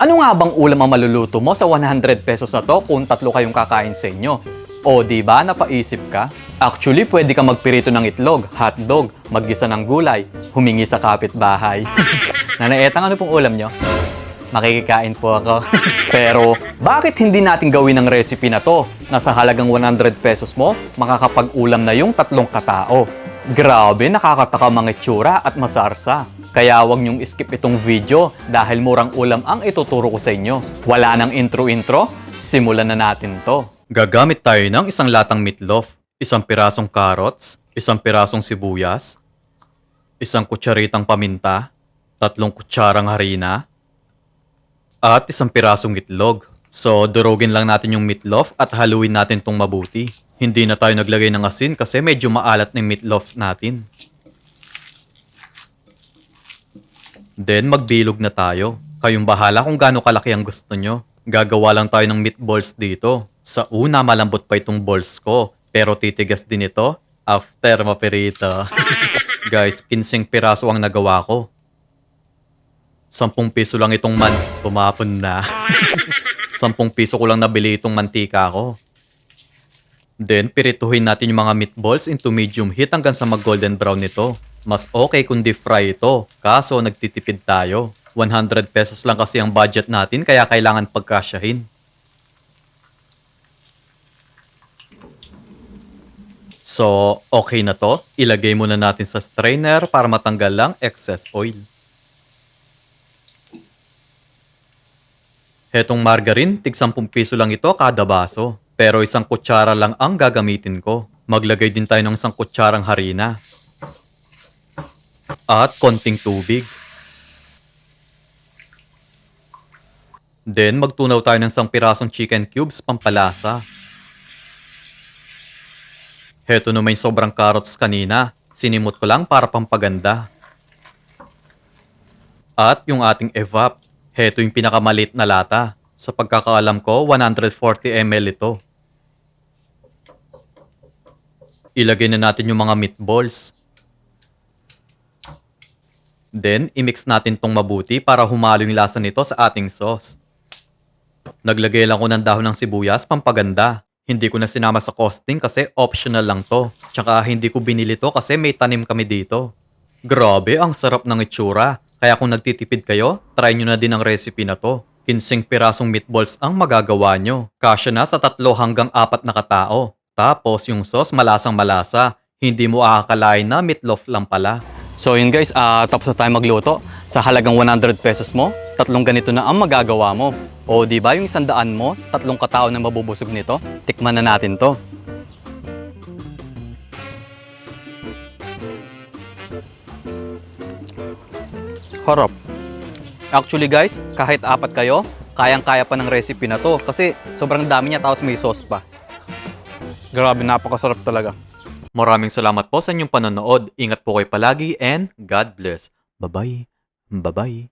Ano nga bang ulam ang maluluto mo sa 100 pesos na to kung tatlo kayong kakain sa inyo? O di ba napaisip ka? Actually, pwede ka magpirito ng itlog, hotdog, maggisa ng gulay, humingi sa kapitbahay. Nanay Etang, ano pong ulam nyo? Makikikain po ako. Pero, bakit hindi natin gawin ang recipe na to? Na sa halagang 100 pesos mo, makakapag-ulam na yung tatlong katao. Grabe, nakakatakam ang itsura at masarsa. Kaya wag niyong skip itong video dahil murang ulam ang ituturo ko sa inyo. Wala nang intro-intro, simulan na natin to. Gagamit tayo ng isang latang meatloaf, isang pirasong carrots, isang pirasong sibuyas, isang kutsaritang paminta, tatlong kutsarang harina, at isang pirasong itlog. So, durugin lang natin yung meatloaf at haluin natin tong mabuti. Hindi na tayo naglagay ng asin kasi medyo maalat na yung meatloaf natin. Then, magbilog na tayo. Kayong bahala kung gaano kalaki ang gusto nyo. Gagawa lang tayo ng meatballs dito. Sa una, malambot pa itong balls ko. Pero titigas din ito after mapirito. Guys, 15 piraso ang nagawa ko. 10 piso lang itong man. Tumapon na. 10 piso ko lang nabili itong mantika ko. Then, pirituhin natin yung mga meatballs into medium heat hanggang sa mag-golden brown nito. Mas okay kung deep fry ito. Kaso, nagtitipid tayo. 100 pesos lang kasi ang budget natin kaya kailangan pagkasyahin. So, okay na to. Ilagay muna natin sa strainer para matanggal lang excess oil. Hetong margarine, tig 10 piso lang ito kada baso. Pero isang kutsara lang ang gagamitin ko. Maglagay din tayo ng isang kutsarang harina. At konting tubig. Then, magtunaw tayo ng isang pirasong chicken cubes pampalasa. Heto na may sobrang carrots kanina. Sinimot ko lang para pampaganda. At yung ating evap. Heto yung pinakamalit na lata. Sa pagkakaalam ko, 140 ml ito. Ilagay na natin yung mga meatballs. Then, imix natin tong mabuti para humalo yung lasa nito sa ating sauce. Naglagay lang ko ng dahon ng sibuyas, pampaganda. Hindi ko na sinama sa costing kasi optional lang to. Tsaka hindi ko binili to kasi may tanim kami dito. Grabe, ang sarap ng itsura. Kaya kung nagtitipid kayo, try nyo na din ang recipe na to. 15 pirasong meatballs ang magagawa nyo. Kasya na sa tatlo hanggang apat na katao. Tapos yung sauce malasang malasa. Hindi mo aakalain na meatloaf lang pala. So yun guys, ah tapos na tayo magluto. Sa halagang 100 pesos mo, tatlong ganito na ang magagawa mo. O di ba yung isang daan mo, tatlong katao na mabubusog nito? Tikman na natin to. Harap. Actually guys, kahit apat kayo, kayang-kaya pa ng recipe na to kasi sobrang dami niya tapos may sauce pa. Grabe, napakasarap talaga. Maraming salamat po sa inyong panonood. Ingat po kayo palagi and God bless. Bye-bye. Bye-bye.